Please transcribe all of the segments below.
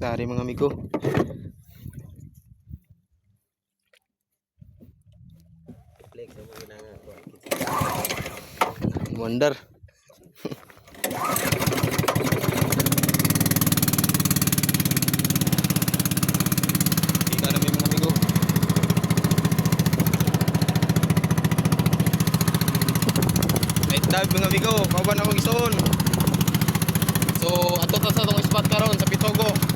Dari mga amigo. Wonder. Dive mga amigo, kauban akong isuon. So, ato ta sa tong spot karon sa Pitogo.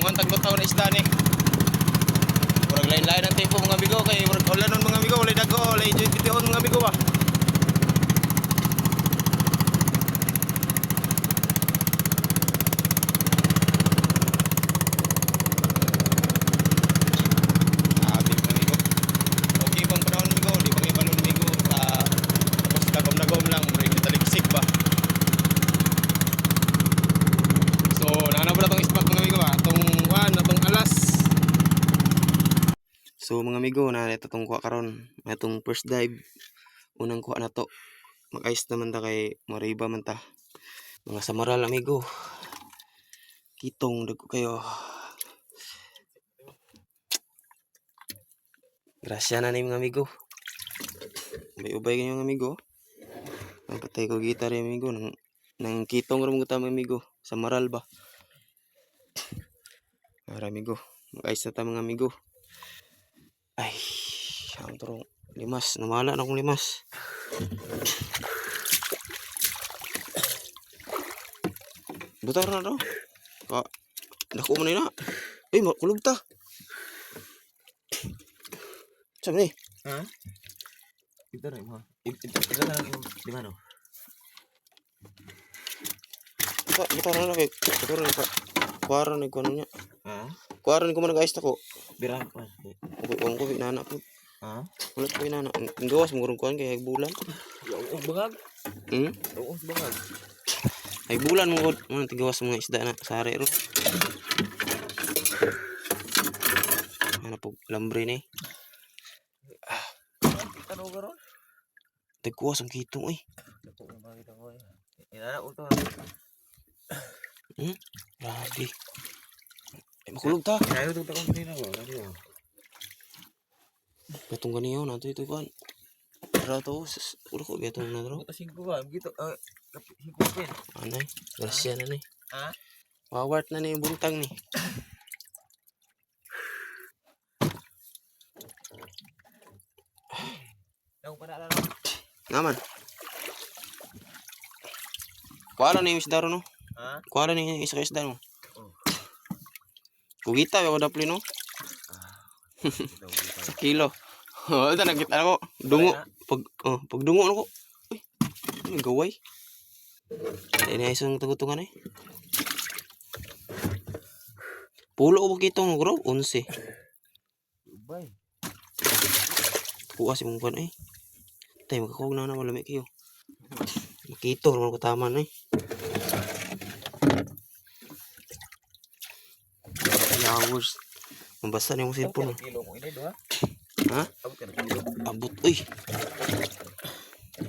Mungan taglutaw na isda ni. Murag lain-lain ang tipo mga amigo kay murag ulanon mga amigo, walay dago, walay jud mga amigo ba. Sabi mga amigo. Okay bang panahon amigo, di bang ibalon amigo sa tapos dagom-dagom lang, murag taligsik ba. So, nahanap na tong spot mga amigo ba? Tong one, atong alas. So mga amigo, na ito tong kuha karon. Itong first dive. Unang kuha na to. Mag-ice naman ta kay mariba man ta. Mga samaral amigo. Kitong dago kayo. Grasya na ni mga amigo. Ubay-ubay ganyan mga amigo. Ang patay ko gitar yung amigo. Nang, nang kitong mga mga amigo. Samaral ba? Para amigo. Mag-ice na ta mga amigo. Ay, ang turong limas. Namala na akong limas. Butar na daw. Ka, dako man na. Ay, makulog ta. Sabi ni, Ha? Ito na mo. Ito na yung di mano. butar, butar na na kay. Butar na ka. Kuwara na ko niya. Ha? Kuwara na ko man nag-ayos na ko. Bira pa. Ang ko nana po. Ha? Wala ko nana. Ang gawas mo kuan kay bulan. Oo, bangag. Hmm? Oo, bangag. Ay bulan mo ko. Ano tigawas mga isda na sa hari ro. Ano po lambre ni. Ano ka ron? Tagkuwas ang kitong eh. Ito ang makita ko. Inana ko to. Hmm? Grabe. Ay, makulog ta. Inayo to ko kanina ko. Ano? Gatong ganiyo na ito ito kan. Para to, ulo ko gatong na ro. Butas ko ba? Gito. Ah, higupin. Anay, grasya na ni. Ha? Wawart na ni yung buntang ni. Nang panala Naman. Kuala na yung isda no. Ha? Kuala na yung isa ka isda no. Oh. Kugita, ako dapli no. Sa kilo. Oh, ito nakita ako. Dungo. Pag, oh, pag dungo ako. Uy, may gaway. Ay, na isang tagutungan eh. Pulo ko kitong bro, 11. Ubay. Puwa si mong eh. Tay, magkakawag na na malamig kayo. Makito, naman ko tama na eh. Flowers. Mabasa na yung cellphone. oh. Kilo ko ini do ha. Ha? Abot ka na kilo. Abot, uy.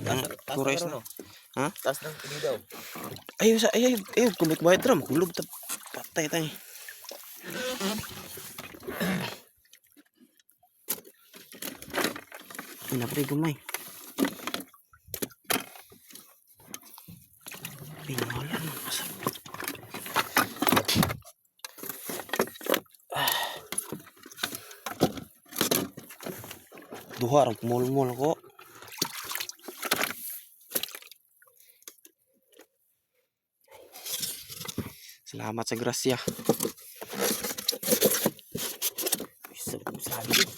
Ano, Taas kurais na na. no. Ha? Taas ng ini daw. Ayaw sa, ayaw, ayaw, kumik bayad ram. Kulog, tap, patay tayo. Ay, napre gumay. Pinala Duha, ram kumulmul ko. Salamat sa grasya. Sabi